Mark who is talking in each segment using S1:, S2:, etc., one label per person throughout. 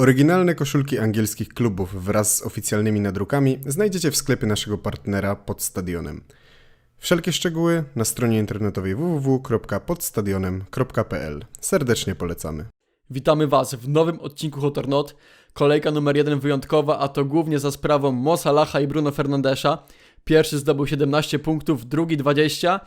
S1: Oryginalne koszulki angielskich klubów wraz z oficjalnymi nadrukami znajdziecie w sklepie naszego partnera pod stadionem. Wszelkie szczegóły na stronie internetowej www.podstadionem.pl. Serdecznie polecamy.
S2: Witamy Was w nowym odcinku Hot or Not. Kolejka numer jeden wyjątkowa, a to głównie za sprawą Mo Salaha i Bruno Fernandesza. Pierwszy zdobył 17 punktów, drugi 20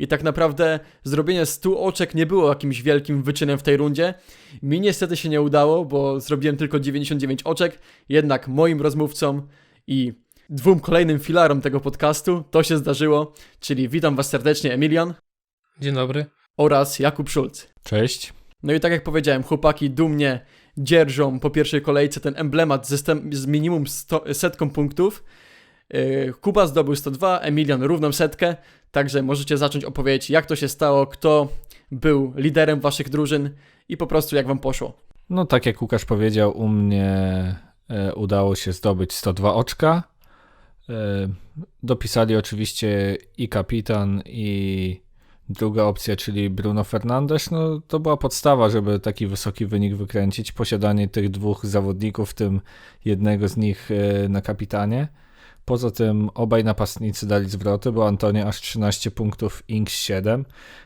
S2: i tak naprawdę zrobienie 100 oczek nie było jakimś wielkim wyczynem w tej rundzie. Mi niestety się nie udało, bo zrobiłem tylko 99 oczek, jednak moim rozmówcom i dwóm kolejnym filarom tego podcastu to się zdarzyło, czyli witam Was serdecznie Emilian
S3: Dzień dobry.
S2: oraz Jakub Szulc.
S4: Cześć.
S2: No i tak jak powiedziałem, chłopaki dumnie dzierżą po pierwszej kolejce ten emblemat z, z minimum sto, setką punktów. Yy, Kuba zdobył 102, Emilian równą setkę, także możecie zacząć opowiedzieć jak to się stało, kto był liderem waszych drużyn i po prostu jak wam poszło.
S4: No tak jak Łukasz powiedział, u mnie e, udało się zdobyć 102 oczka. E, dopisali oczywiście i kapitan i druga opcja, czyli Bruno Fernandes. No to była podstawa, żeby taki wysoki wynik wykręcić. Posiadanie tych dwóch zawodników, w tym jednego z nich e, na kapitanie. Poza tym obaj napastnicy dali zwroty, bo Antonio aż 13 punktów, Inks 7.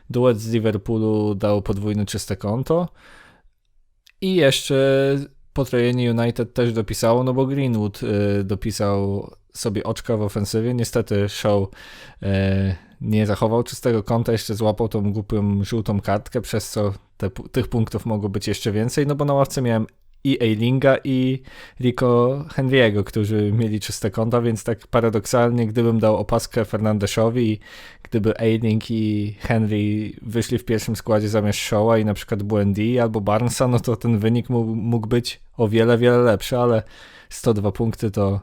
S4: Duet z Liverpoolu dał podwójne czyste konto. I jeszcze potrojenie United też dopisało, no bo Greenwood y, dopisał sobie oczka w ofensywie. Niestety Show y, nie zachował czystego konta, jeszcze złapał tą głupią żółtą kartkę, przez co te, tych punktów mogło być jeszcze więcej, no bo na ławce miałem i Eilinga i Rico Henry'ego, którzy mieli czyste konta, więc tak paradoksalnie, gdybym dał opaskę Fernandeszowi gdyby Eiling i Henry wyszli w pierwszym składzie zamiast Shaw'a i na przykład Błędy albo Barnesa, no to ten wynik mógł, mógł być o wiele, wiele lepszy, ale 102 punkty to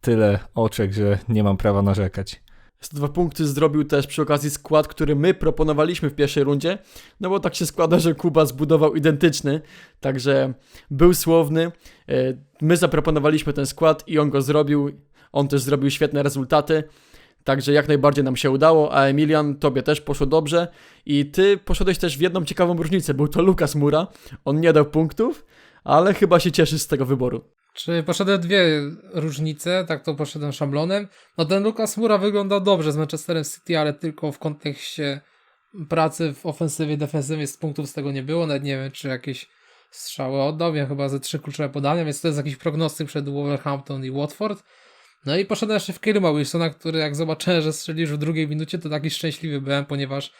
S4: tyle oczek, że nie mam prawa narzekać.
S2: 102 punkty zrobił też przy okazji skład, który my proponowaliśmy w pierwszej rundzie, no bo tak się składa, że Kuba zbudował identyczny, także był słowny. E, My zaproponowaliśmy ten skład i on go zrobił. On też zrobił świetne rezultaty. Także jak najbardziej nam się udało, a Emilian, tobie też poszło dobrze i ty poszedłeś też w jedną ciekawą różnicę, był to Lukas Mura, on nie dał punktów, ale chyba się cieszysz z tego wyboru.
S3: Czy poszedłem dwie różnice, tak to poszedłem szablonem. No ten Lucas Mura wyglądał dobrze z Manchesterem City, ale tylko w kontekście pracy w ofensywie, defensywie z punktów z tego nie było. Nawet nie wiem, czy jakieś strzały oddał. Wiem chyba ze trzy kluczowe podania, więc to jest jakiś prognostyk przed Wolverhampton i Watford. No i poszedłem jeszcze w Kyrma Wilsona, który jak zobaczyłem, że strzelisz w drugiej minucie, to taki szczęśliwy byłem, ponieważ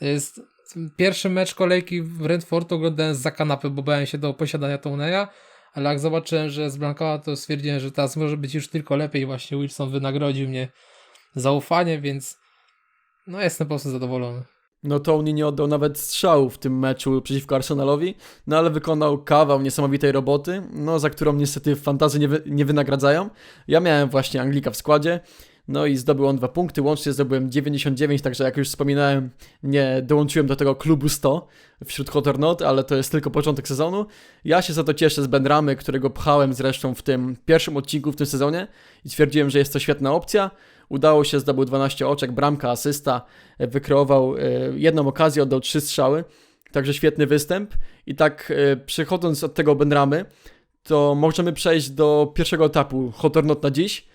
S3: jest pierwszy mecz kolejki w Brentford oglądałem za kanapy, bo bałem się do posiadania Toneya, ale jak zobaczyłem, że zblankała, to stwierdziłem, że teraz może być już tylko lepiej. Właśnie Wilson wynagrodził mnie zaufanie, więc no jestem po prostu zadowolony.
S2: No Tony nie oddał nawet strzału w tym meczu przeciwko Arsenalowi, no ale wykonał kawał niesamowitej roboty, no za którą niestety fantazy nie, wy, nie wynagradzają. Ja miałem właśnie Anglika w składzie, no i zdobył on dwa punkty, łącznie zdobyłem 99, także jak już wspominałem, nie dołączyłem do tego klubu 100 wśród Hot Not, ale to jest tylko początek sezonu. Ja się za to cieszę z Benramy, którego pchałem zresztą w tym pierwszym odcinku w tym sezonie i twierdziłem, że jest to świetna opcja. Udało się, zdobył 12 oczek, bramka, asysta, e, wykreował e, jedną okazję, oddał trzy strzały, także świetny występ. I tak e, przechodząc od tego Benramy, to możemy przejść do pierwszego etapu Hot Not na dziś,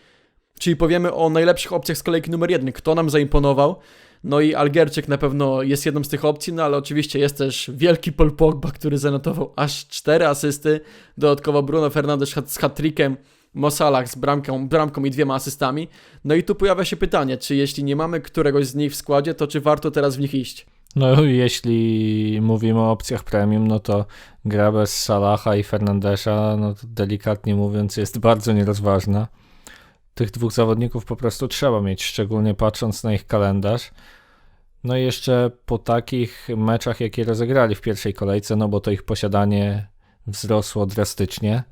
S2: czyli powiemy o najlepszych opcjach z kolejki numer jeden, kto nam zaimponował. No i Algerczyk na pewno jest jedną z tych opcji, no ale oczywiście jest też wielki Paul Pogba, który zanotował aż 4 asysty, dodatkowo Bruno Fernandes z hat-trickiem, Mo Salah z bramką, bramką i dwiema asystami. No i tu pojawia się pytanie, czy jeśli nie mamy któregoś z nich w składzie, to czy warto teraz w nich iść?
S4: No jeśli mówimy o opcjach premium, no to gra bez Salaha i Fernandesza, no to delikatnie mówiąc jest bardzo nierozważna. Tych dwóch zawodników po prostu trzeba mieć, szczególnie patrząc na ich kalendarz. No i jeszcze po takich meczach, jakie rozegrali w pierwszej kolejce, no bo to ich posiadanie wzrosło drastycznie.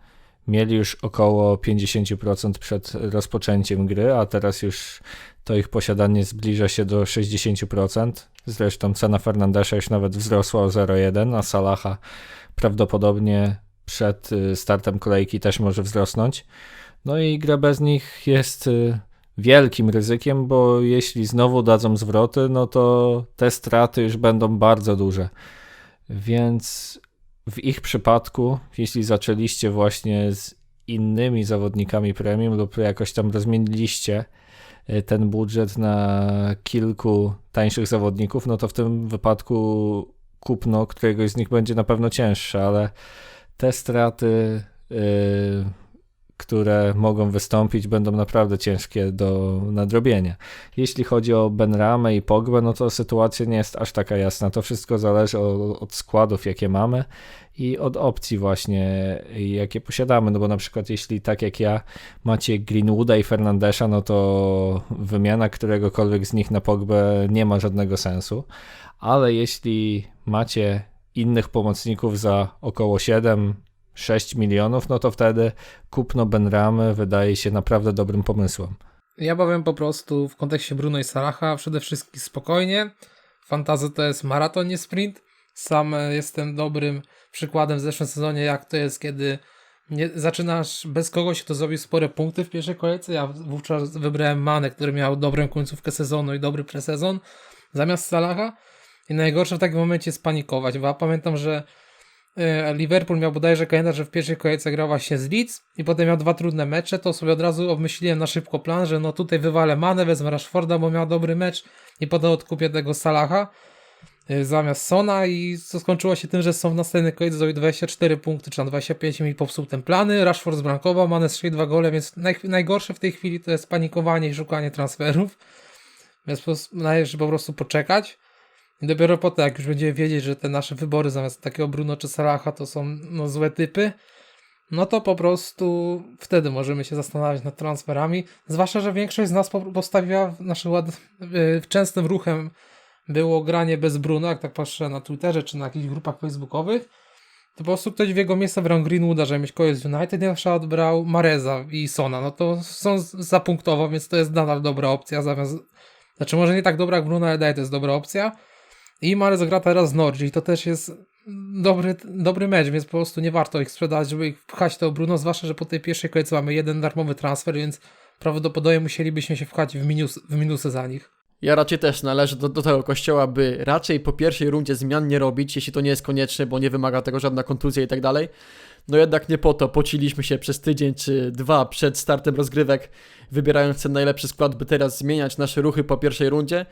S4: Mieli już około 50% przed rozpoczęciem gry, a teraz już to ich posiadanie zbliża się do 60%. Zresztą cena Fernandesza już nawet wzrosła o 0,1, a Salaha prawdopodobnie przed y, startem kolejki też może wzrosnąć. No i gra bez nich jest y, wielkim ryzykiem, bo jeśli znowu dadzą zwroty, no to te straty już będą bardzo duże. Więc w ich przypadku, jeśli zaczęliście właśnie z innymi zawodnikami premium lub jakoś tam rozmieniliście y, ten budżet na kilku tańszych zawodników, no to w tym wypadku kupno któregoś z nich będzie na pewno cięższe, ale te straty, y, które mogą wystąpić, będą naprawdę ciężkie do nadrobienia. Jeśli chodzi o Benramę i Pogbę, no to sytuacja nie jest aż taka jasna. To wszystko zależy od, od składów, jakie mamy i od opcji właśnie, jakie posiadamy. No bo na przykład jeśli tak jak ja macie Greenwooda i Fernandesza, no to wymiana któregokolwiek z nich na Pogbę nie ma żadnego sensu. Ale jeśli macie innych pomocników za około 7 6 milionów, no to wtedy kupno Benramy wydaje się naprawdę dobrym pomysłem.
S3: Ja bowiem po prostu w kontekście Bruno i Salaha przede wszystkim spokojnie. Fantazy to jest maraton, nie sprint. Sam e, jestem dobrym przykładem w zeszłym sezonie, jak to jest, kiedy nie, zaczynasz bez kogoś, kto zrobił spore punkty w pierwszej kolejce. Ja wówczas wybrałem Manę, który miał dobrą końcówkę sezonu i dobry presezon zamiast Salaha. I najgorsze w takim momencie jest panikować, bo ja pamiętam, że Liverpool miał bodajże kalendarz, że w pierwszej kolejce grał właśnie z Leeds i potem miał dwa trudne mecze, to sobie od razu obmyśliłem na szybko plan, że no tutaj wywalę Manę, wezmę Rashforda, bo miał dobry mecz i potem odkupię tego Salaha y, zamiast Sona. I co skończyło się tym, że Son w następnej kolejce zrobił 24 punkty, czy tam 25 i mi popsuł ten plany, Rashford zbrankował, Mane strzelił dwa gole, więc naj, najgorsze w tej chwili to jest panikowanie i szukanie transferów, więc należy po prostu poczekać i dopiero potem, jak już będziemy wiedzieć, że te nasze wybory zamiast takiego Bruno czy Salaha to są no, złe typy, no to po prostu wtedy możemy się zastanawiać nad transferami. Zwłaszcza, że większość z nas po- postawiła w naszym ład... yy, częstym ruchem było granie bez Bruno, jak tak patrzę na Twitterze czy na jakichś grupach facebookowych, to po prostu ktoś w jego miejsce brał Greenwooda, żeby mieć kogoś z United, na przykład brał Mareza i Sona. No to są zapunktowo, więc to jest nadal dobra opcja zamiast... Znaczy może nie tak dobra jak Bruno, ale daje to jest dobra opcja. I Marez gra teraz z Norwich to też jest dobry, dobry mecz, więc po prostu nie warto ich sprzedać, żeby ich pchać do Bruno, zwłaszcza, że po tej pierwszej kolejce mamy jeden darmowy transfer, więc prawdopodobnie musielibyśmy się wchać w, minus, w minusy za nich.
S2: Ja raczej też należę do, do tego kościoła, by raczej po pierwszej rundzie zmian nie robić, jeśli to nie jest konieczne, bo nie wymaga tego żadna kontuzja i tak dalej. No jednak nie po to, pociliśmy się przez tydzień czy dwa przed startem rozgrywek, wybierając ten najlepszy skład, by teraz zmieniać nasze ruchy po pierwszej rundzie.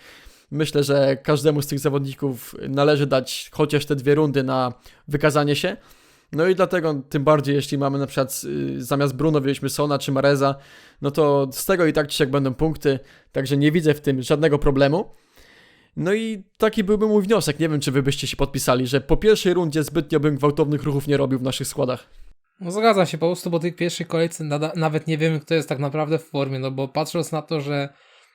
S2: Myślę, że każdemu z tych zawodników należy dać chociaż te dwie rundy na wykazanie się. No i dlatego, tym bardziej jeśli mamy na przykład y, zamiast Bruno wzięliśmy Sona czy Mareza, no to z tego i tak czy siak będą punkty, także nie widzę w tym żadnego problemu. No i taki byłby mój wniosek, nie wiem czy wy byście się podpisali, że po pierwszej rundzie zbytnio bym gwałtownych ruchów nie robił w naszych składach.
S3: No zgadzam się po prostu, bo tej pierwszej kolejce nawet nie wiemy, kto jest tak naprawdę w formie, no bo patrząc na to, że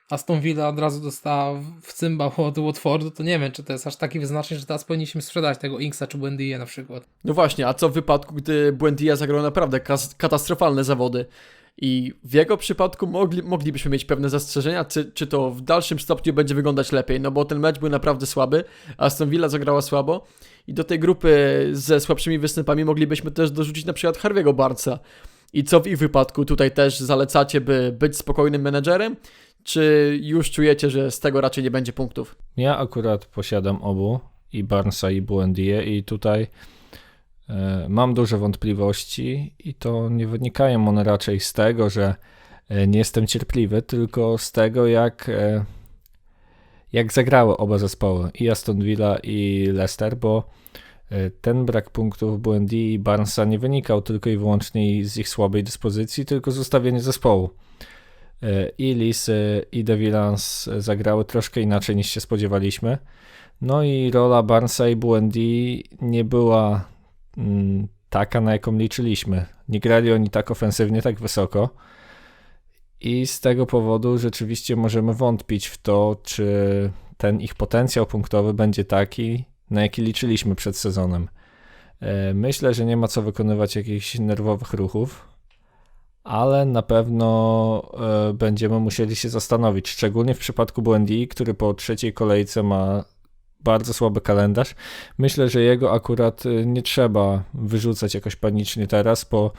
S3: Aston Villa od razu dostała w- cymbał od Watfordu, to nie wiem, czy to jest aż taki wyznacznik, że teraz powinniśmy sprzedać tego Inksa czy Buendia na przykład.
S2: No właśnie, a co w wypadku, gdy Buendia zagrał naprawdę katastrofalne zawody? I w jego przypadku mogli, moglibyśmy mieć pewne zastrzeżenia, czy, czy to w dalszym stopniu będzie wyglądać lepiej, no bo ten mecz był naprawdę słaby, Aston Villa zagrała słabo i do tej grupy ze słabszymi występami moglibyśmy też dorzucić na przykład Harvey'ego Barca. I co w ich wypadku tutaj też zalecacie, by być spokojnym menedżerem, czy już czujecie, że z tego raczej nie będzie punktów?
S4: Ja akurat posiadam obu, i Barnesa, i Buendię, i tutaj e, mam duże wątpliwości, i to nie wynikają one raczej z tego, że e, nie jestem cierpliwy, tylko z tego, jak, e, jak zagrały oba zespoły, i Aston Villa, i Leicester, bo ten brak punktów Buendii i Barnesa nie wynikał tylko i wyłącznie z ich słabej dyspozycji, tylko z ustawienia zespołu. E, I Lisy, i De Villans zagrały troszkę inaczej niż się spodziewaliśmy. No i rola Barnesa i Buendi nie była mm, taka, na jaką liczyliśmy. Nie grali oni tak ofensywnie, tak wysoko. I z tego powodu rzeczywiście możemy wątpić w to, czy ten ich potencjał punktowy będzie taki, na jaki liczyliśmy przed sezonem. E, Myślę, że nie ma co wykonywać jakichś nerwowych ruchów, ale na pewno e, będziemy musieli się zastanowić, szczególnie w przypadku Błędi, który po trzeciej kolejce ma bardzo słaby kalendarz. Myślę, że jego akurat e, nie trzeba wyrzucać jakoś panicznie teraz, bo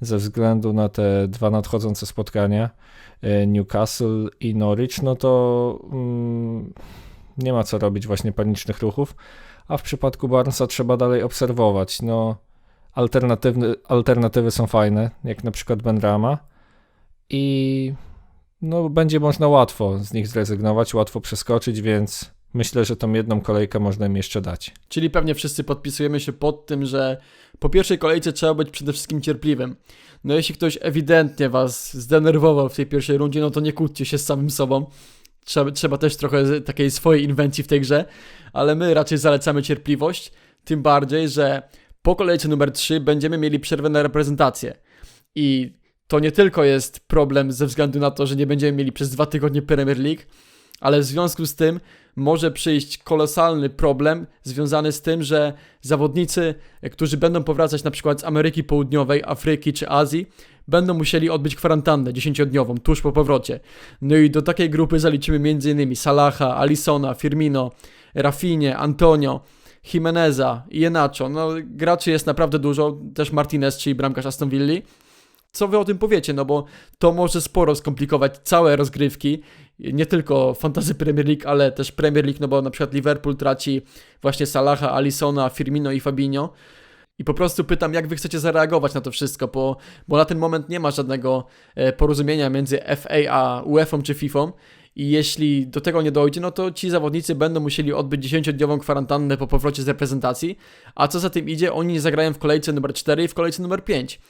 S4: ze względu na te dwa nadchodzące spotkania e, Newcastle i Norwich, no to mm, nie ma co robić właśnie panicznych ruchów. a w przypadku Barnesa trzeba dalej obserwować. No, alternatywny, alternatywy są fajne, jak na przykład Benrama i no, będzie można łatwo z nich zrezygnować, łatwo przeskoczyć, więc myślę, że tą jedną kolejkę można im jeszcze dać.
S2: Czyli pewnie wszyscy podpisujemy się pod tym, że po pierwszej kolejce trzeba być przede wszystkim cierpliwym. No jeśli ktoś ewidentnie was zdenerwował w tej pierwszej rundzie, no to nie kłóćcie się z samym sobą. Trzeba, trzeba też trochę takiej swojej inwencji w tej grze, ale my raczej zalecamy cierpliwość, tym bardziej, że po kolejce numer 3 będziemy mieli przerwę na reprezentację. I to nie tylko jest problem ze względu na to, że nie będziemy mieli przez dwa tygodnie Premier League, ale w związku z tym może przyjść kolosalny problem związany z tym, że zawodnicy, którzy będą powracać na przykład z Ameryki Południowej, Afryki czy Azji, będą musieli odbyć kwarantannę 10-dniową tuż po powrocie. No i do takiej grupy zaliczymy m.in. Salaha, Alisona, Firmino, Rafinie, Antonio, Jimeneza, Ienacho. No graczy jest naprawdę dużo, też Martinez, czyli bramkarz Aston Villa. Co wy o tym powiecie? No bo to może sporo skomplikować całe rozgrywki nie tylko Fantasy Premier League, ale też Premier League, no bo na przykład Liverpool traci właśnie Salaha, Alisona, Firmino i Fabinho. I po prostu pytam, jak wy chcecie zareagować na to wszystko, bo, bo na ten moment nie ma żadnego e, porozumienia między FA a UEFA czy FIFA. I jeśli do tego nie dojdzie, no to ci zawodnicy będą musieli odbyć 10-dniową kwarantannę po powrocie z reprezentacji, a co za tym idzie, oni zagrają w kolejce numer 4 i w kolejce numer 5.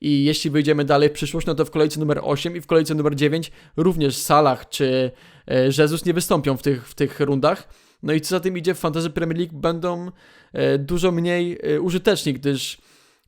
S2: I jeśli wyjdziemy dalej w przyszłość, no to w kolejce numer 8 i w kolejce numer 9 również Salah czy e, Jesus nie wystąpią w tych, w tych rundach. No i co za tym idzie, w Fantasy Premier League będą e, dużo mniej e, użyteczni, gdyż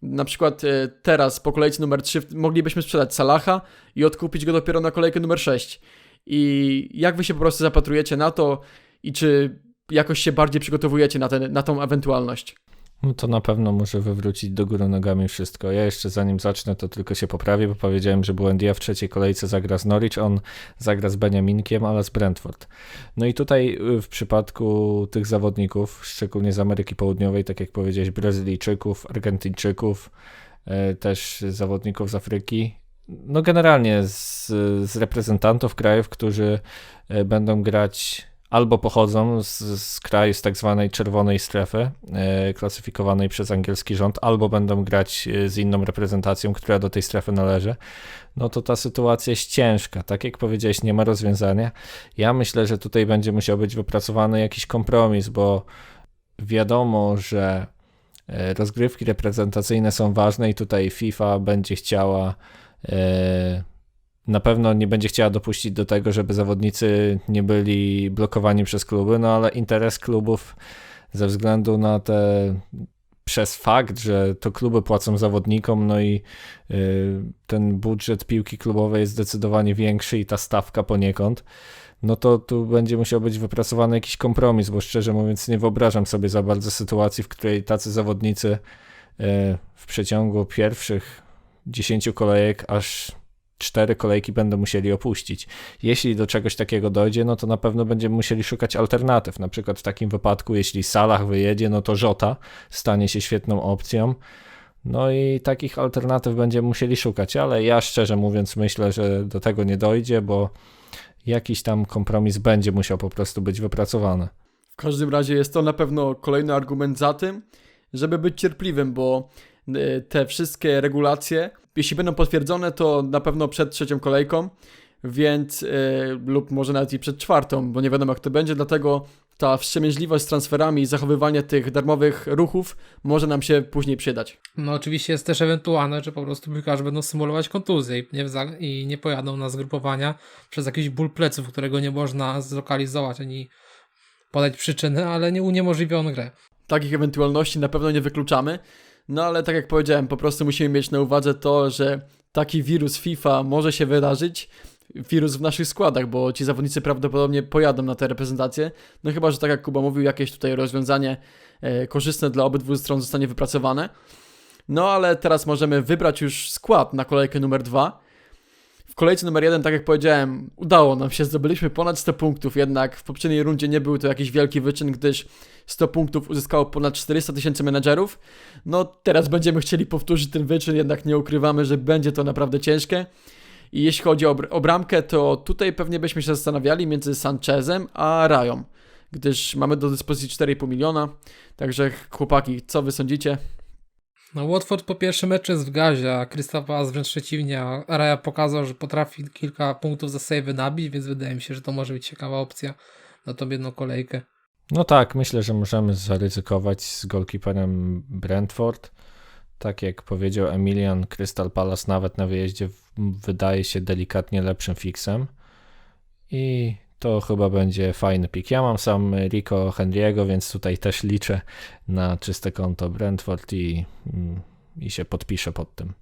S2: na przykład teraz po kolejce numer 3 moglibyśmy sprzedać Salaha i odkupić go dopiero na kolejkę numer 6. I jak wy się po prostu zapatrujecie na to i czy jakoś się bardziej przygotowujecie na, ten, na tą ewentualność?
S4: No to na pewno muszę wywrócić do góry nogami wszystko. Ja jeszcze zanim zacznę, to tylko się poprawię, bo powiedziałem, że Buendia w trzeciej kolejce zagra z Norwich, on zagra z Beniaminkiem, ale z Brentford. No i tutaj y, w przypadku tych zawodników, szczególnie z Ameryki Południowej, tak jak powiedziałeś, Brazylijczyków, Argentyńczyków, y, też zawodników z Afryki, no generalnie z, z reprezentantów krajów, którzy y, będą grać albo pochodzą z, z kraju z tak zwanej czerwonej strefy, e, klasyfikowanej przez angielski rząd, albo będą grać e, z inną reprezentacją, która do tej strefy należy, no to ta sytuacja jest ciężka. Tak jak powiedziałeś, nie ma rozwiązania. Ja myślę, że tutaj będzie musiał być wypracowany jakiś kompromis, bo wiadomo, że e, rozgrywki reprezentacyjne są ważne i tutaj FIFA będzie chciała. E, na pewno nie będzie chciała dopuścić do tego, żeby zawodnicy nie byli blokowani przez kluby, no ale interes klubów ze względu na te przez fakt, że to kluby płacą zawodnikom, no i y, ten budżet piłki klubowej jest zdecydowanie większy i ta stawka poniekąd, no to tu będzie musiał być wypracowany jakiś kompromis, bo szczerze mówiąc nie wyobrażam sobie za bardzo sytuacji, w której tacy zawodnicy y, w przeciągu pierwszych 10 kolejek aż cztery kolejki będą musieli opuścić. Jeśli do czegoś takiego dojdzie, no to na pewno będziemy musieli szukać alternatyw. Na przykład w takim wypadku, jeśli Salah wyjedzie, no to Żota stanie się świetną opcją. No i takich alternatyw będziemy musieli szukać, ale ja szczerze mówiąc myślę, że do tego nie dojdzie, bo jakiś tam kompromis będzie musiał po prostu być wypracowany.
S2: W każdym razie jest to na pewno kolejny argument za tym, żeby być cierpliwym, bo te wszystkie regulacje, jeśli będą potwierdzone, to na pewno przed trzecią kolejką, więc yy, lub może nawet i przed czwartą, bo nie wiadomo jak to będzie, dlatego ta wstrzemięźliwość z transferami i zachowywanie tych darmowych ruchów może nam się później przydać.
S3: No oczywiście jest też ewentualne, że po prostu piłkarze będą symulować kontuzję i nie, i nie pojadą na zgrupowania przez jakiś ból pleców, którego nie można zlokalizować ani podać przyczyny, ale nie uniemożliwi on grę.
S2: Takich ewentualności na pewno nie wykluczamy, no ale tak jak powiedziałem, po prostu musimy mieć na uwadze to, że taki wirus FIFA może się wydarzyć, wirus w naszych składach, bo ci zawodnicy prawdopodobnie pojadą na te reprezentacje. No chyba, że tak jak Kuba mówił, jakieś tutaj rozwiązanie e, korzystne dla obydwu stron zostanie wypracowane. No ale teraz możemy wybrać już skład na kolejkę numer dwa. Kolejce numer jeden, tak jak powiedziałem, udało nam się, zdobyliśmy ponad 100 punktów, jednak w poprzedniej rundzie nie był to jakiś wielki wyczyn, gdyż 100 punktów uzyskało ponad 400 tysięcy menedżerów. No teraz będziemy chcieli powtórzyć ten wyczyn, jednak nie ukrywamy, że będzie to naprawdę ciężkie. I jeśli chodzi o, br- o bramkę, to tutaj pewnie byśmy się zastanawiali między Sanchezem a Rają. gdyż mamy do dyspozycji 4,5 miliona. Także chłopaki, co wy sądzicie?
S3: No, Watford po pierwszym meczu jest w gazie, a Crystal Palace wręcz przeciwnie. Araya pokazał, że potrafi kilka punktów za save nabić, więc wydaje mi się, że to może być ciekawa opcja na tą jedną kolejkę.
S4: No tak, myślę, że możemy zaryzykować z golkiperem Brentford. Tak jak powiedział Emilian, Crystal Palace nawet na wyjeździe wydaje się delikatnie lepszym fixem. I to chyba będzie fajny pik. Ja mam sam Rico Henry'ego, więc tutaj też liczę na czyste konto Brentford i, mm, i się podpiszę pod tym.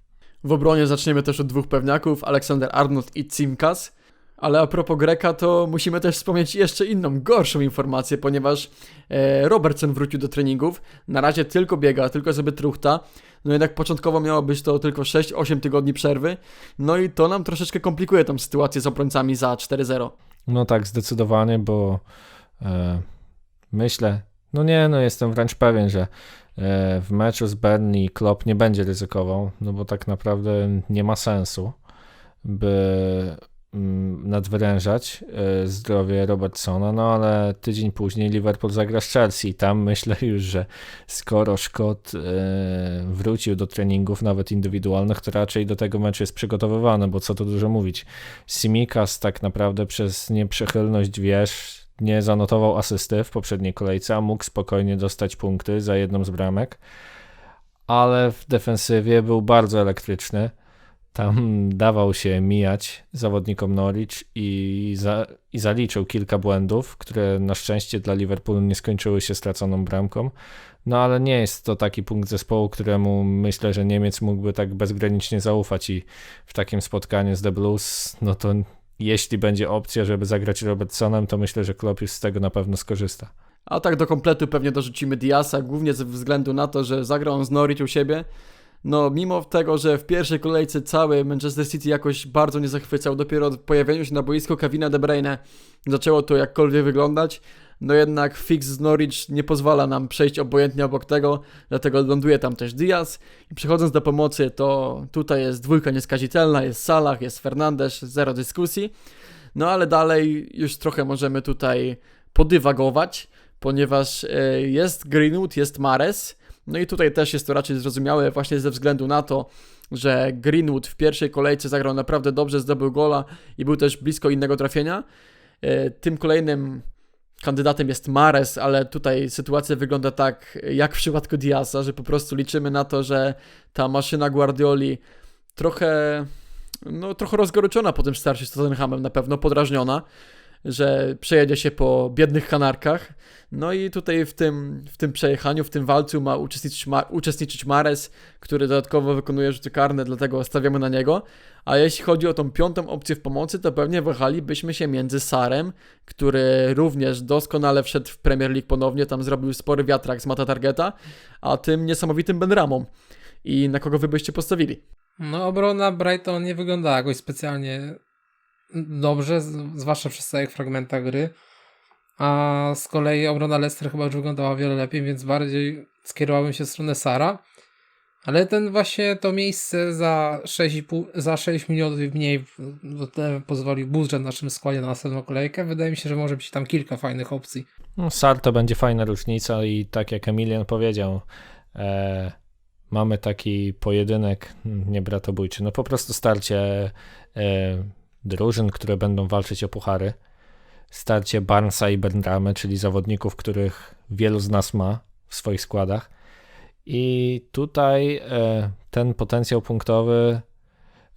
S2: W obronie zaczniemy też od dwóch pewniaków, Aleksander Arnold i Cimkas. Ale a propos Greka, to musimy też wspomnieć jeszcze inną, gorszą informację, ponieważ e, Robertson wrócił do treningów. Na razie tylko biega, tylko sobie truchta. No jednak początkowo miało być to tylko 6-8 tygodni przerwy. No i to nam troszeczkę komplikuje tą sytuację z obrońcami za 4-0.
S4: No tak, zdecydowanie, bo e, myślę, no nie, no jestem wręcz pewien, że e, w meczu z Burnley Klopp nie będzie ryzykował, no bo tak naprawdę nie ma sensu, by nadwyrężać e, zdrowie Robertsona, no ale tydzień później Liverpool zagra z Chelsea. Tam myślę już, że skoro Szkot e, wrócił do treningów, nawet indywidualnych, to raczej do tego meczu jest przygotowywany, bo co tu dużo mówić. Simikas tak naprawdę przez nieprzychylność wiesz, nie zanotował asysty w poprzedniej kolejce, a mógł spokojnie dostać punkty za jedną z bramek, ale w defensywie był bardzo elektryczny. Tam dawał się mijać zawodnikom Norwich i, za, i zaliczył kilka błędów, które na szczęście dla Liverpoolu nie skończyły się straconą bramką. No ale nie jest to taki punkt zespołu, któremu myślę, że Niemiec mógłby tak bezgranicznie zaufać i w takim spotkaniu z The Blues, no to jeśli będzie opcja, żeby zagrać Robertsonem, to myślę, że Klopp już z tego na pewno skorzysta.
S2: A tak do kompletu pewnie dorzucimy Diasa, głównie ze względu na to, że zagrał on z Norwich u siebie. No, mimo tego, że w pierwszej kolejce cały Manchester City jakoś bardzo nie zachwycał, dopiero od pojawienia się na boisku Kevina De Bruyne zaczęło to jakkolwiek wyglądać. No jednak fix z Norwich nie pozwala nam przejść obojętnie obok tego, dlatego ląduje tam też Diaz. I przechodząc do pomocy, to tutaj jest dwójka nieskazitelna, jest Salah, jest Fernandes, zero dyskusji. No ale dalej już trochę możemy tutaj podywagować, ponieważ e, jest Greenwood, jest Mares. No i tutaj też jest to raczej zrozumiałe właśnie ze względu na to, że Greenwood w pierwszej kolejce zagrał naprawdę dobrze, zdobył gola i był też blisko innego trafienia. E, Tym kolejnym kandydatem jest Mares, ale tutaj sytuacja wygląda tak jak w przypadku Diasa, że po prostu liczymy na to, że ta maszyna Guardioli trochę no, trochę rozgoryczona po tym starciu z Tottenhamem, na pewno podrażniona, że przejedzie się po biednych kanarkach. No i tutaj w tym, w tym przejechaniu, w tym walcu ma uczestniczyć, ma, uczestniczyć Mares, który dodatkowo wykonuje rzuty karne, dlatego stawiamy na niego. A jeśli chodzi o tą piątą opcję w pomocy, to pewnie wahalibyśmy się między Sarem, który również doskonale wszedł w Premier League ponownie, tam zrobił spory wiatrak z Mata Targeta, a tym niesamowitym Benramą. I na kogo wy byście postawili?
S3: No, obrona Brighton nie wygląda jakoś specjalnie dobrze, zwłaszcza przez całych fragmentach gry. A z kolei obrona Leicester chyba już wyglądała wiele lepiej, więc bardziej skierowałem się w stronę Sara. Ale ten właśnie to miejsce za 6,5, za 6 milionów i mniej pozwolił budżet naszym składzie na następną kolejkę. Wydaje mi się, że może być tam kilka fajnych opcji.
S4: No, SAR to będzie fajna różnica i tak jak Emilian powiedział, e, mamy taki pojedynek nie bratobójczy, no po prostu starcie e, drużyn, które będą walczyć o puchary. Starcie Barnesa i Benramy, czyli zawodników, których wielu z nas ma w swoich składach. I tutaj e, ten potencjał punktowy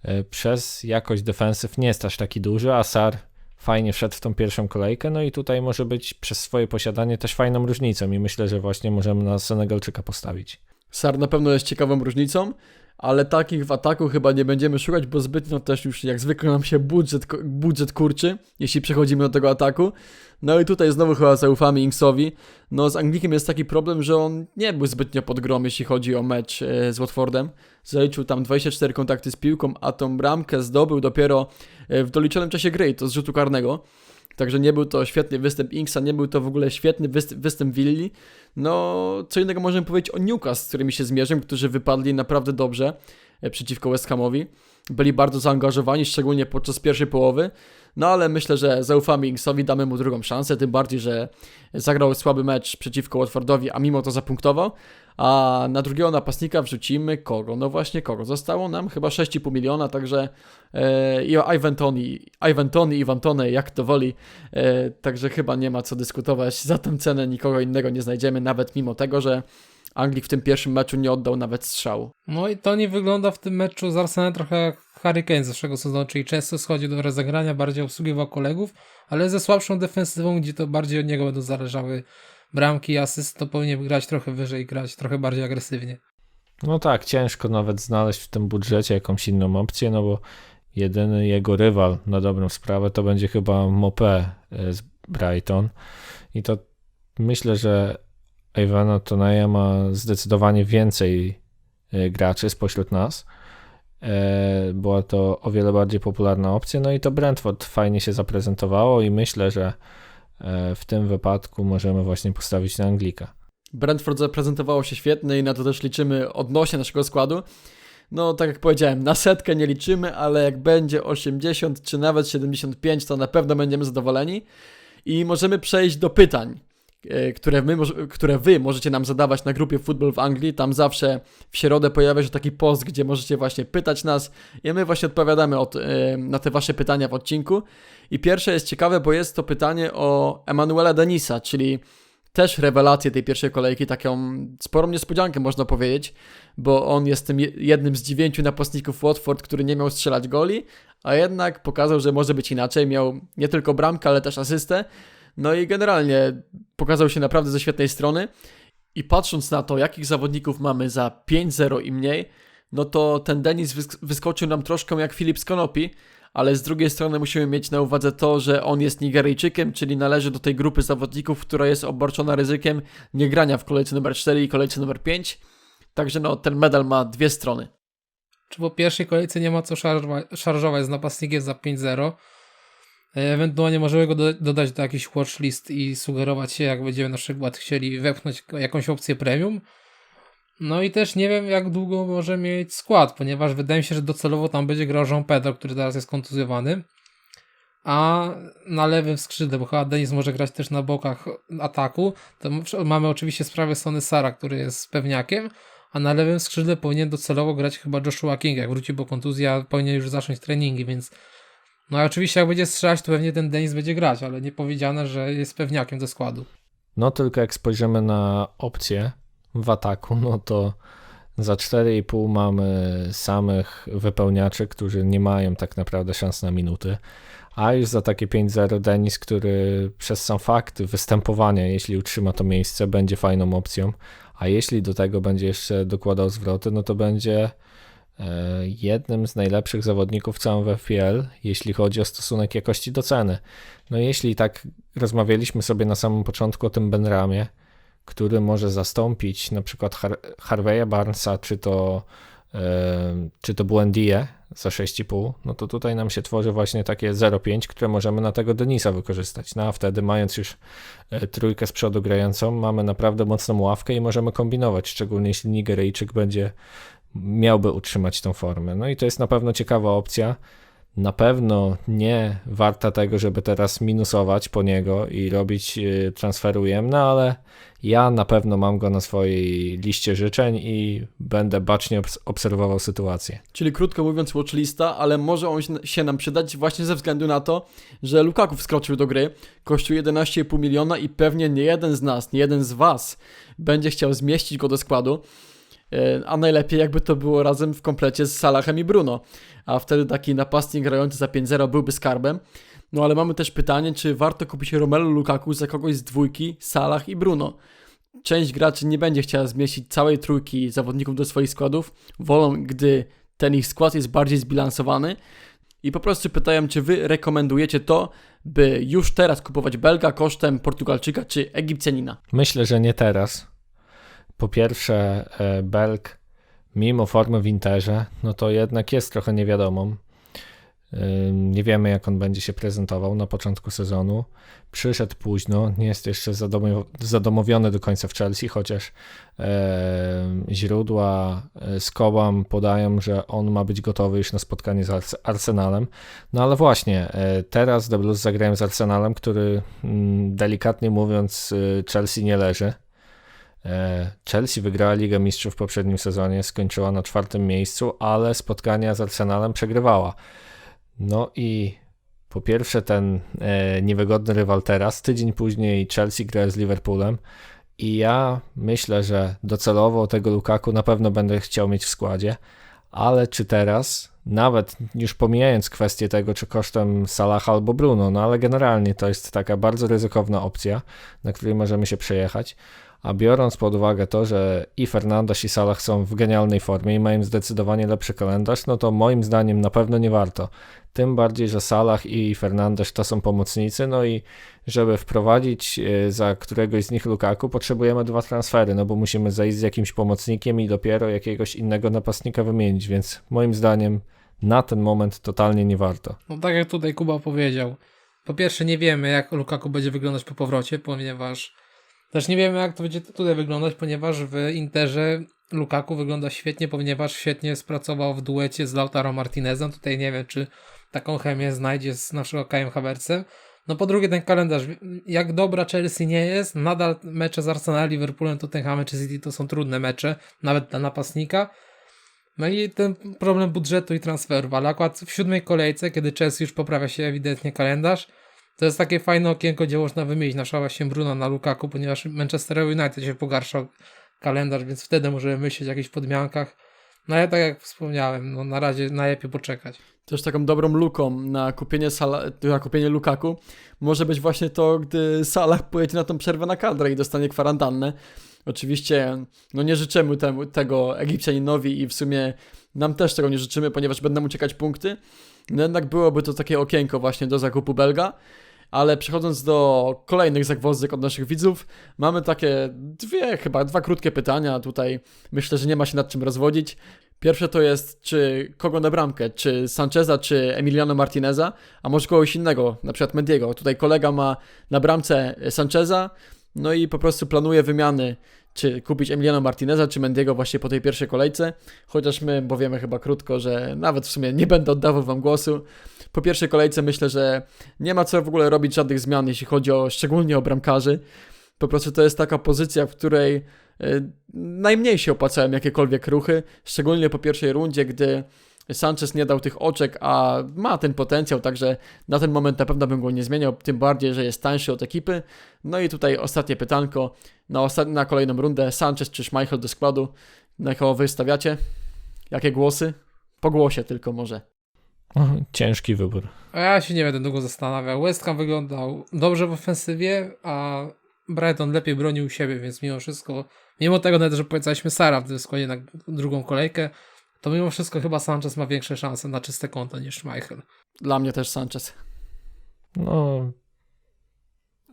S4: e, przez jakość defensyw nie jest aż taki duży, a SAR fajnie wszedł w tą pierwszą kolejkę, no i tutaj może być przez swoje posiadanie też fajną różnicą i myślę, że właśnie możemy na Senegalczyka postawić.
S2: Sar na pewno jest ciekawą różnicą, ale takich w ataku chyba nie będziemy szukać, bo zbytnio też już jak zwykle nam się budżet, budżet kurczy, jeśli przechodzimy do tego ataku. No i tutaj znowu chyba zaufamy Inksowi. No z Anglikiem jest taki problem, że on nie był zbytnio pod grom, jeśli chodzi o mecz e, z Watfordem. Zaliczył tam 24 kontakty z piłką, a tą bramkę zdobył dopiero e, w doliczonym czasie gry, to z rzutu karnego. Także nie był to świetny występ Inksa, nie był to w ogóle świetny występ, występ Willi. No, co innego możemy powiedzieć o Newcastle, z którymi się zmierzę, którzy wypadli naprawdę dobrze. e, przeciwko West Hamowi. Byli bardzo zaangażowani, szczególnie podczas pierwszej połowy. No ale myślę, że zaufamy Inksowi, damy mu drugą szansę, tym bardziej, że zagrał słaby mecz przeciwko Watfordowi, a mimo to zapunktował. A na drugiego napastnika wrzucimy kogo? No właśnie kogo? Zostało nam chyba 6,5 miliona, także e, i Ivan Tony, Ivan Tony, Ivan Tony, jak to woli. E, także chyba nie ma co dyskutować. Za tę cenę nikogo innego nie znajdziemy, nawet mimo tego, że Anglik w tym pierwszym meczu nie oddał nawet strzału.
S3: No i to nie wygląda w tym meczu z Arsenalem trochę jak Harry Kane z zeszłego sezonu, czyli często schodził do rozegrania, bardziej obsługiwał kolegów, ale ze słabszą defensywą, gdzie to bardziej od niego będą zależały bramki i asyst, to powinien grać trochę wyżej, grać trochę bardziej agresywnie.
S4: No tak, ciężko nawet znaleźć w tym budżecie jakąś inną opcję, no bo jedyny jego rywal na dobrą sprawę to będzie chyba Mopé e, z Brighton i to myślę, że Ivana Toneja ma zdecydowanie więcej e, graczy spośród nas. E, Była to o wiele bardziej popularna opcja, no i to Brentford fajnie się zaprezentowało i myślę, że e, w tym wypadku możemy właśnie postawić na Anglika.
S2: Brentford zaprezentowało się świetnie i na to też liczymy odnośnie naszego składu. No, tak jak powiedziałem, na setkę nie liczymy, ale jak będzie 80 czy nawet 75, to na pewno będziemy zadowoleni. I możemy przejść do pytań, które, my, które wy możecie nam zadawać na grupie Football w Anglii. Tam zawsze w środę pojawia się taki post, gdzie możecie właśnie pytać nas i my właśnie odpowiadamy od, e, na te wasze pytania w odcinku. I pierwsze jest ciekawe, bo jest to pytanie o Emanuela Denisa, czyli też rewelację tej pierwszej kolejki, taką sporą niespodziankę można powiedzieć, bo on jest tym je- jednym z dziewięciu napastników Watford, który nie miał strzelać goli, a jednak pokazał, że może być inaczej. Miał nie tylko bramkę, ale też asystę. No i generalnie pokazał się naprawdę ze świetnej strony. I patrząc na to, jakich zawodników mamy za 5-0 i mniej, no to ten Denis wysk- wyskoczył nam troszkę jak Filip Skonopi, ale z drugiej strony musimy mieć na uwadze to, że on jest Nigeryjczykiem, czyli należy do tej grupy zawodników, która jest obarczona ryzykiem niegrania w kolejce numer 4 i kolejce numer 5. Także no, ten medal ma dwie strony.
S3: Czy po pierwszej kolejce nie ma co szarżowa- szarżować z napastnikiem za 5-0? E, Ewentualnie możemy go do, dodać do jakichś watchlist i sugerować się, jak będziemy na przykład chcieli wepchnąć jakąś opcję premium. No i też nie wiem, jak długo może mieć skład, ponieważ wydaje mi się, że docelowo tam będzie grał Jean Pedro, który teraz jest kontuzjowany. A na lewym skrzydle, bo chyba Denis może grać też na bokach ataku, to mamy oczywiście sprawę Sony Sara, który jest pewniakiem, a na lewym skrzydle powinien docelowo grać chyba Joshua King. Jak wróci po kontuzji, a powinien już zacząć treningi, więc. No a oczywiście, jak będzie strzelać, to pewnie ten Denis będzie grać, ale nie powiedziane, że jest pewniakiem do składu.
S4: No tylko jak spojrzymy na opcje w ataku, no to za 4,5 mamy samych wypełniaczy, którzy nie mają tak naprawdę szans na minuty. A już za takie 5-0 Denis, który przez sam fakt występowania, jeśli utrzyma to miejsce, będzie fajną opcją. A jeśli do tego będzie jeszcze dokładał zwroty, no to będzie jednym z najlepszych zawodników w całym FPL, jeśli chodzi o stosunek jakości do ceny. No jeśli tak rozmawialiśmy sobie na samym początku o tym Benramie, który może zastąpić na przykład Har- Harveya Barnesa, czy to, e, czy to Buendie za 6,5, no to tutaj nam się tworzy właśnie takie 0,5, które możemy na tego Denisa wykorzystać. No a wtedy mając już e, trójkę z przodu grającą, mamy naprawdę mocną ławkę i możemy kombinować, szczególnie jeśli Nigeryjczyk będzie miałby utrzymać tą formę. No i to jest na pewno ciekawa opcja. Na pewno nie warta tego, żeby teraz minusować po niego i robić y, transferu ujemne, ale ja na pewno mam go na swojej liście życzeń i będę bacznie obs- obserwował sytuację.
S2: Czyli krótko mówiąc watchlista, ale może on się- się nam przydać właśnie ze względu na to, że Lukaku wskroczył do gry, kosztuje 11,5 miliona i pewnie nie jeden z nas, nie jeden z was będzie chciał zmieścić go do składu. E, A najlepiej jakby to było razem w komplecie z Salahem i Bruno. A wtedy taki napastnik grający za 5-0 byłby skarbem. No ale mamy też pytanie, czy warto kupić Romelu Lukaku za kogoś z dwójki, Salah i Bruno. Część graczy nie będzie chciała zmieścić całej trójki zawodników do swoich składów. Wolą, gdy ten ich skład jest bardziej zbilansowany. I po prostu pytają, czy wy rekomendujecie to, by już teraz kupować Belga kosztem Portugalczyka czy Egipcjanina.
S4: Myślę, że nie teraz. Po pierwsze, e, Belk, mimo formy w Interze, no to jednak jest trochę niewiadomą. Ym, Nie wiemy, jak on będzie się prezentował na początku sezonu. Przyszedł późno, nie jest jeszcze zadomo- zadomowiony do końca w Chelsea, chociaż em, źródła e, z Kobam podają, że on ma być gotowy już na spotkanie z Ars- Arsenalem. No ale właśnie, e, teraz The Blues zagrają z Arsenalem, który mm, delikatnie mówiąc e, Chelsea nie leży. E, Chelsea wygrała Ligę Mistrzów w poprzednim sezonie, skończyła na czwartym miejscu, ale spotkania z Arsenalem przegrywała. No i po pierwsze ten e, niewygodny rywal teraz, tydzień później Chelsea gra z Liverpoolem i ja myślę, że docelowo tego Lukaku na pewno będę chciał mieć w składzie, ale czy teraz, nawet już pomijając kwestię tego, czy kosztem Salaha albo Bruno, no ale generalnie to jest taka bardzo ryzykowna opcja, na której możemy się przejechać, a biorąc pod uwagę to, że i Fernandes i Salah są w genialnej formie i mają zdecydowanie lepszy kalendarz, no to moim zdaniem na pewno nie warto. Tym bardziej, że Salah i Fernandes to są pomocnicy, no i żeby wprowadzić e, za któregoś z nich Lukaku, potrzebujemy dwa transfery, no bo musimy zejść z jakimś pomocnikiem i dopiero jakiegoś innego napastnika wymienić, więc moim zdaniem na ten moment totalnie nie warto.
S3: No tak jak tutaj Kuba powiedział. Po pierwsze nie wiemy jak Lukaku będzie wyglądać po powrocie, ponieważ też nie wiemy jak to będzie tutaj wyglądać, ponieważ w Interze Lukaku wygląda świetnie, ponieważ świetnie spracował w duecie z Lautaro Martinezem. Tutaj nie wiem czy taką chemię znajdzie z naszego Kajem Havertzem. No po drugie ten kalendarz, jak dobra Chelsea nie jest, nadal mecze z Arsenal, Liverpoolem, Tottenhamem czy City to są trudne mecze, nawet dla napastnika. No i ten problem budżetu i transferów, ale akurat w siódmej kolejce, kiedy Chelsea już poprawia się ewidentnie kalendarz, to jest takie fajne okienko, gdzie można wymienić naszego właśnie Bruno na Lukaku, ponieważ Manchester United się pogarszał kalendarz, więc wtedy możemy myśleć o jakichś podmiankach. No ale tak jak wspomniałem, no na razie najlepiej poczekać.
S2: Też taką dobrą luką na kupienie, na kupienie Lukaku może być właśnie to, gdy Salah pojedzie na tą przerwę na kadrę i dostanie kwarantannę. Oczywiście no nie życzymy temu, tego Egipcjaninowi i w sumie nam też tego nie życzymy, ponieważ będą uciekać punkty. No jednak byłoby to takie okienko właśnie do zakupu Belga. Ale przechodząc do kolejnych zagwozdek od naszych widzów, mamy takie dwie, chyba dwa krótkie pytania. Tutaj myślę, że nie ma się nad czym rozwodzić. Pierwsze to jest, czy kogo na bramkę, czy Sancheza, czy Emiliano Martineza, a może kogoś innego, na przykład Mendiego. Tutaj kolega ma na bramce Sancheza, no i po prostu planuje wymiany, czy kupić Emiliano Martineza, czy Mendiego właśnie po tej pierwszej kolejce, chociaż my powiemy chyba krótko, że nawet w sumie nie będę oddawał wam głosu. Po pierwszej kolejce myślę, że nie ma co w ogóle robić żadnych zmian, jeśli chodzi o szczególnie o bramkarzy. Po prostu to jest taka pozycja, w której y, najmniej się opłacają jakiekolwiek ruchy, szczególnie po pierwszej rundzie, gdy Sanchez nie dał tych oczek, a ma ten potencjał, także na ten moment na pewno bym go nie zmieniał, tym bardziej, że jest tańszy od ekipy. No i tutaj ostatnie pytanko na, osta- na kolejną rundę, Sanchez czy Schmeichel do składu, na kogo wy stawiacie? Jakie głosy? Po głosie tylko może.
S4: Ciężki wybór.
S3: A ja się nie będę długo zastanawiał. West Ham wyglądał dobrze w ofensywie, a Brighton lepiej bronił siebie, więc mimo wszystko, mimo tego nawet, że powiedzaliśmy Sara w tym składzie na drugą kolejkę, to mimo wszystko chyba Sanchez ma większe szanse na czyste konto niż Schmeichel.
S2: Dla mnie też Sanchez.
S4: No,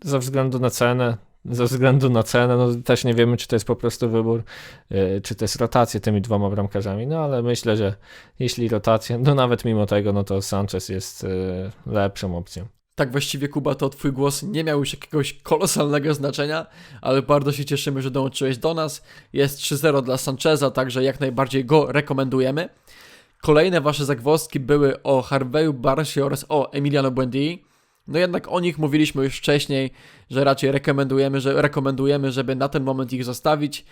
S4: ze względu na cenę, ze względu na cenę, no też nie wiemy, czy to jest po prostu wybór, yy, czy to jest rotacja tymi dwoma bramkarzami, no ale myślę, że jeśli rotacja, no nawet mimo tego, no to Sanchez jest yy, lepszą opcją.
S2: Tak właściwie Kuba, to twój głos nie miał już jakiegoś kolosalnego znaczenia, ale bardzo się cieszymy, że dołączyłeś do nas. Jest 3-0 dla Sancheza, także jak najbardziej go rekomendujemy. Kolejne wasze zagwozdki były o Harveyu Barsi oraz o Emiliano Buendii. No jednak o nich mówiliśmy już wcześniej, że raczej rekomendujemy, że rekomendujemy, żeby na ten moment ich zostawić.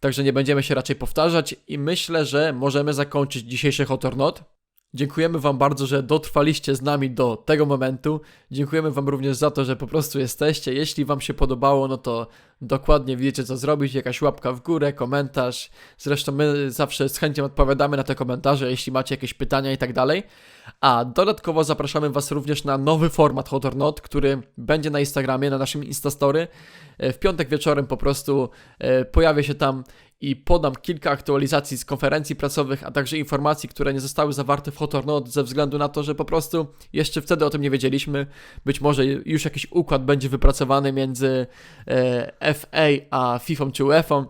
S2: Także nie będziemy się raczej powtarzać i myślę, że możemy zakończyć dzisiejszy Hot or Not. Dziękujemy Wam bardzo, że dotrwaliście z nami do tego momentu. Dziękujemy Wam również za to, że po prostu jesteście. Jeśli Wam się podobało, no to dokładnie wiecie co zrobić. Jakaś łapka w górę, komentarz. Zresztą my zawsze z chęcią odpowiadamy na te komentarze, jeśli macie jakieś pytania i tak dalej. A dodatkowo zapraszamy Was również na nowy format Hot or Not, który będzie na Instagramie, na naszym Instastory. E, W piątek wieczorem po prostu e, pojawię się tam i podam kilka aktualizacji z konferencji prasowych, a także informacji, które nie zostały zawarte w Hot or Not ze względu na to, że po prostu jeszcze wtedy o tym nie wiedzieliśmy. Być może już jakiś układ będzie wypracowany między e, FA a FIFA czy UEFA.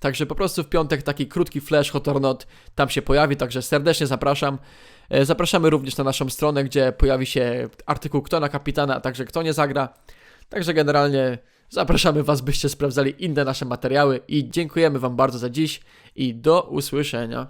S2: Także po prostu w piątek taki krótki flash Hot or Not tam się pojawi, także serdecznie zapraszam. E, Zapraszamy również na naszą stronę, gdzie pojawi się artykuł kto na kapitana, a także kto nie zagra. Także generalnie zapraszamy Was, byście sprawdzali inne nasze materiały i dziękujemy Wam bardzo za dziś i do usłyszenia.